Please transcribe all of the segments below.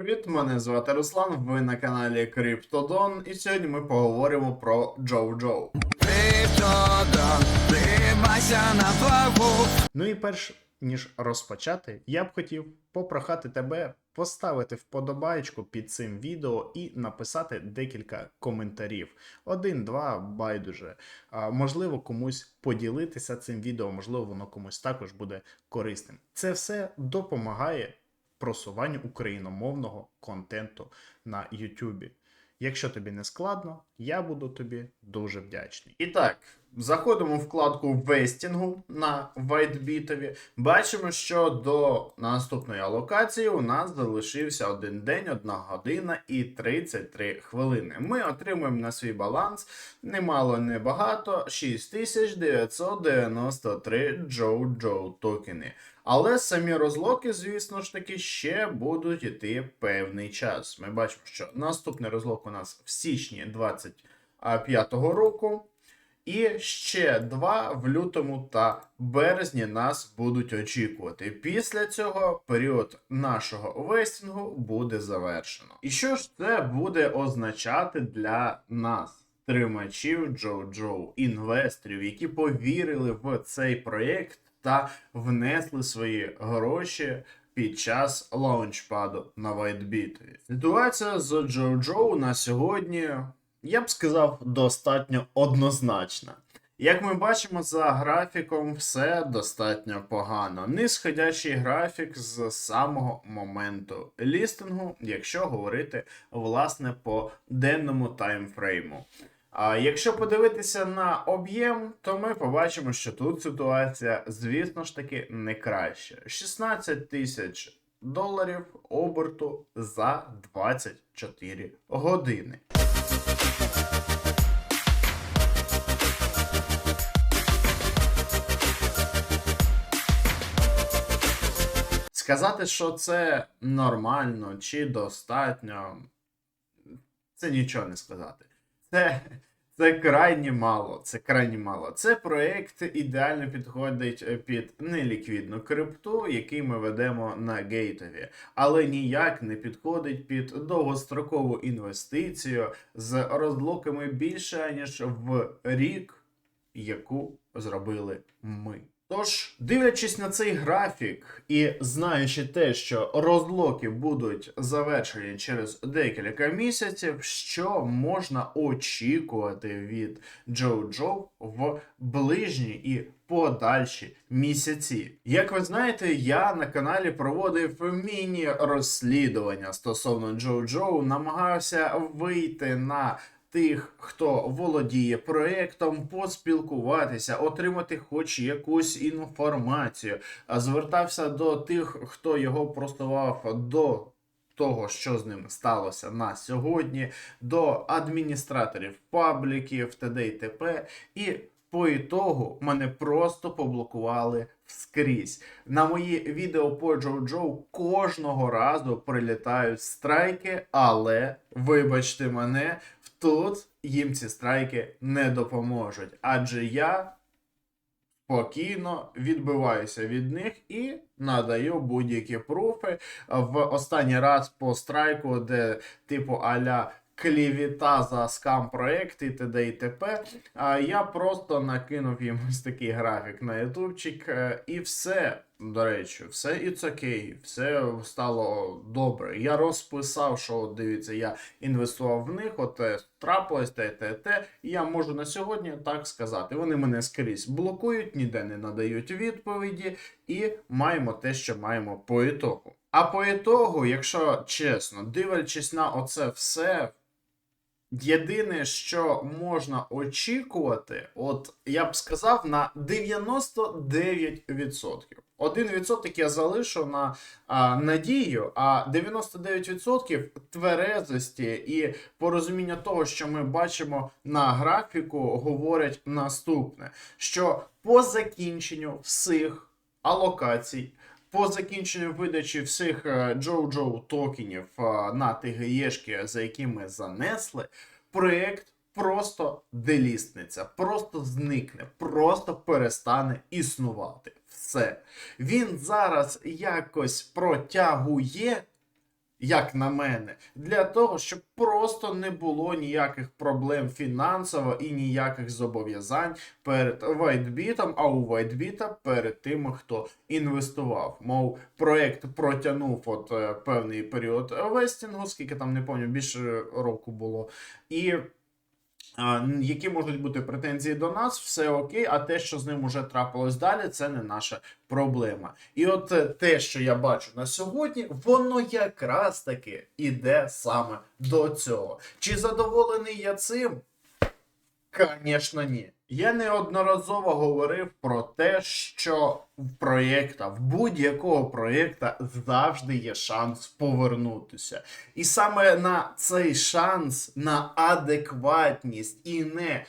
привіт! Мене звати Руслан. Ви на каналі Криптодон, і сьогодні ми поговоримо про Джоу Джоу. Криптодон, на плаву. Ну і перш ніж розпочати, я б хотів попрохати тебе поставити вподобайку під цим відео і написати декілька коментарів. Один, два, байдуже. А, можливо, комусь поділитися цим відео, можливо, воно комусь також буде корисним. Це все допомагає просуванню україномовного контенту на Ютубі. Якщо тобі не складно, я буду тобі дуже вдячний. І так, заходимо в вкладку вестінгу на WhiteBit. Бачимо, що до наступної алокації у нас залишився один день, одна година і 33 хвилини. Ми отримуємо на свій баланс немало не багато 6993 Джоу Джоу токени. Але самі розлоки, звісно ж таки, ще будуть йти певний час. Ми бачимо, що наступний розлок у нас в січні 25-го року. І ще два в лютому та березні нас будуть очікувати. Після цього період нашого вестінгу буде завершено. І що ж це буде означати для нас? Тримачів Джоу Джоу, інвесторів, які повірили в цей проєкт та внесли свої гроші під час лаунчпаду на WhiteBit. Ситуація з Джоу Джоу на сьогодні, я б сказав, достатньо однозначна. Як ми бачимо за графіком, все достатньо погано. Нисходячий графік з самого моменту лістингу, якщо говорити власне по денному таймфрейму. А якщо подивитися на об'єм, то ми побачимо, що тут ситуація, звісно ж таки, не краща. 16 тисяч доларів оберту за 24 години. Сказати, що це нормально чи достатньо, це нічого не сказати. Це, це крайні мало. Це крайні мало. Це проєкт ідеально підходить е, під неліквідну крипту, який ми ведемо на гейтові, але ніяк не підходить під довгострокову інвестицію з розлоками більше ніж в рік, яку зробили ми. Тож, дивлячись на цей графік і знаючи те, що розлоки будуть завершені через декілька місяців, що можна очікувати від Джоу Джоу в ближні і подальші місяці. Як ви знаєте, я на каналі проводив міні-розслідування стосовно Джоу Джоу, намагався вийти на тих, хто володіє проєктом, поспілкуватися, отримати хоч якусь інформацію. Звертався до тих, хто його простував до. Того, що з ним сталося на сьогодні, до адміністраторів пабліків, т.д. і т.п. І по ітогу мене просто поблокували вскрізь. На мої відео по Джоу Джоу кожного разу прилітають страйки, але вибачте мене, тут їм ці страйки не допоможуть. Адже я спокійно відбиваюся від них і надаю будь-які пруфи. В останній раз по страйку, де типу аля. Клівіта за скам проект і т.д. і т.п. А я просто накинув їм ось такий графік на ютубчик, е, і все. До речі, все it's окей, все стало добре. Я розписав, що от дивіться, я інвестував в них, от е, трапилось те, те, те. І я можу на сьогодні так сказати. Вони мене скрізь блокують, ніде не надають відповіді, і маємо те, що маємо по ітогу. А по ітогу, якщо чесно, дивлячись на оце все. Єдине, що можна очікувати, от я б сказав, на 99%. 1% я залишу на а, надію, а 99% тверезості і порозуміння того, що ми бачимо на графіку, говорять наступне: що по закінченню всіх алокацій. По закінченню видачі всіх Джо Джоу токенів е, на ТГЄшки, за які ми занесли, проєкт просто делістнеться, просто зникне, просто перестане існувати. Все. Він зараз якось протягує як на мене, для того, щоб просто не було ніяких проблем фінансово і ніяких зобов'язань перед Вайтбітом, а у Вайтбіта перед тими, хто інвестував. Мов проект протягнув от е, певний період вестінгу, скільки там не пам'ятаю, більше року було. І які можуть бути претензії до нас, все окей, а те, що з ним уже трапилось далі, це не наша проблема. І от е, те, що я бачу на сьогодні, воно якраз таки іде саме до цього. Чи задоволений я цим? Звісно, ні. Я неодноразово говорив про те, що в проєкта, в будь-якого проєкта завжди є шанс повернутися. І саме на цей шанс, на адекватність і не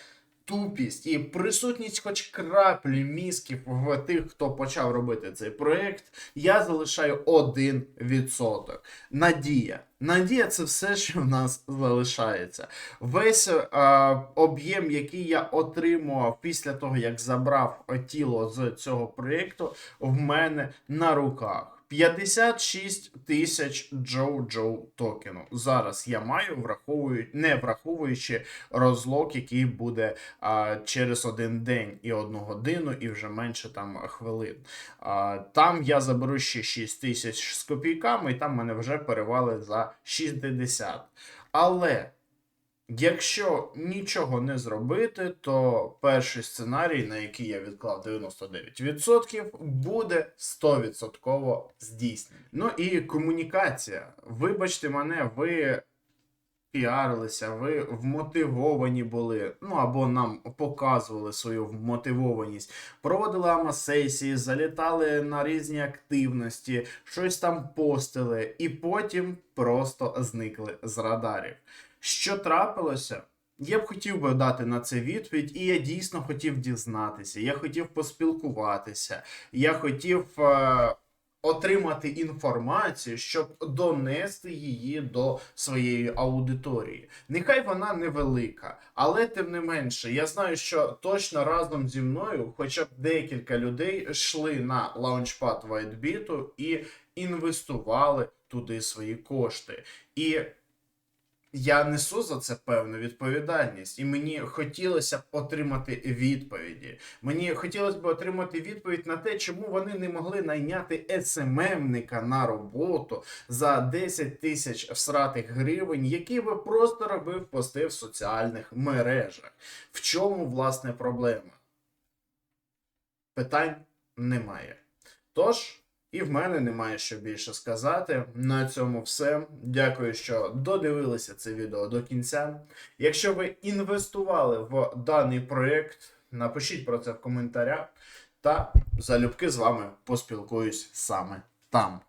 тупість, і присутність хоч краплі мізків в тих, хто почав робити цей проєкт, я залишаю 1%. Надія. Надія це все, що в нас залишається. Весь е, об'єм, який я отримував після того, як забрав тіло з цього проєкту, в мене на руках. 56 тисяч Джоу Джоу токену. Зараз я маю, враховую, не враховуючи розлок, який буде а, через один день і одну годину, і вже менше там хвилин. А, там я заберу ще 6 тисяч з копійками, і там мене вже перевали за 60. Але. Якщо нічого не зробити, то перший сценарій, на який я відклав 99%, буде 100% здійснений. Ну і комунікація. Вибачте мене, ви піарилися, ви вмотивовані були, ну або нам показували свою вмотивованість, проводили амасесії, залітали на різні активності, щось там постили, і потім просто зникли з радарів. Що трапилося? Я б хотів би дати на це відповідь, і я дійсно хотів дізнатися. Я хотів поспілкуватися. Я хотів е, отримати інформацію, щоб донести її до своєї аудиторії. Нехай вона невелика, але тим не менше, я знаю, що точно разом зі мною, хоча б декілька людей йшли на лаунчпад WhiteBit і інвестували туди свої кошти. І я несу за це певну відповідальність, і мені хотілося б отримати відповіді. Мені хотілося б отримати відповідь на те, чому вони не могли найняти СММника на роботу за 10 тисяч всратих гривень, який би просто робив пости в соціальних мережах. В чому власне проблема? Питань немає. Тож. І в мене немає що більше сказати. На цьому все. Дякую, що додивилися це відео до кінця. Якщо ви інвестували в даний проєкт, напишіть про це в коментарях. Та залюбки з вами поспілкуюсь саме там.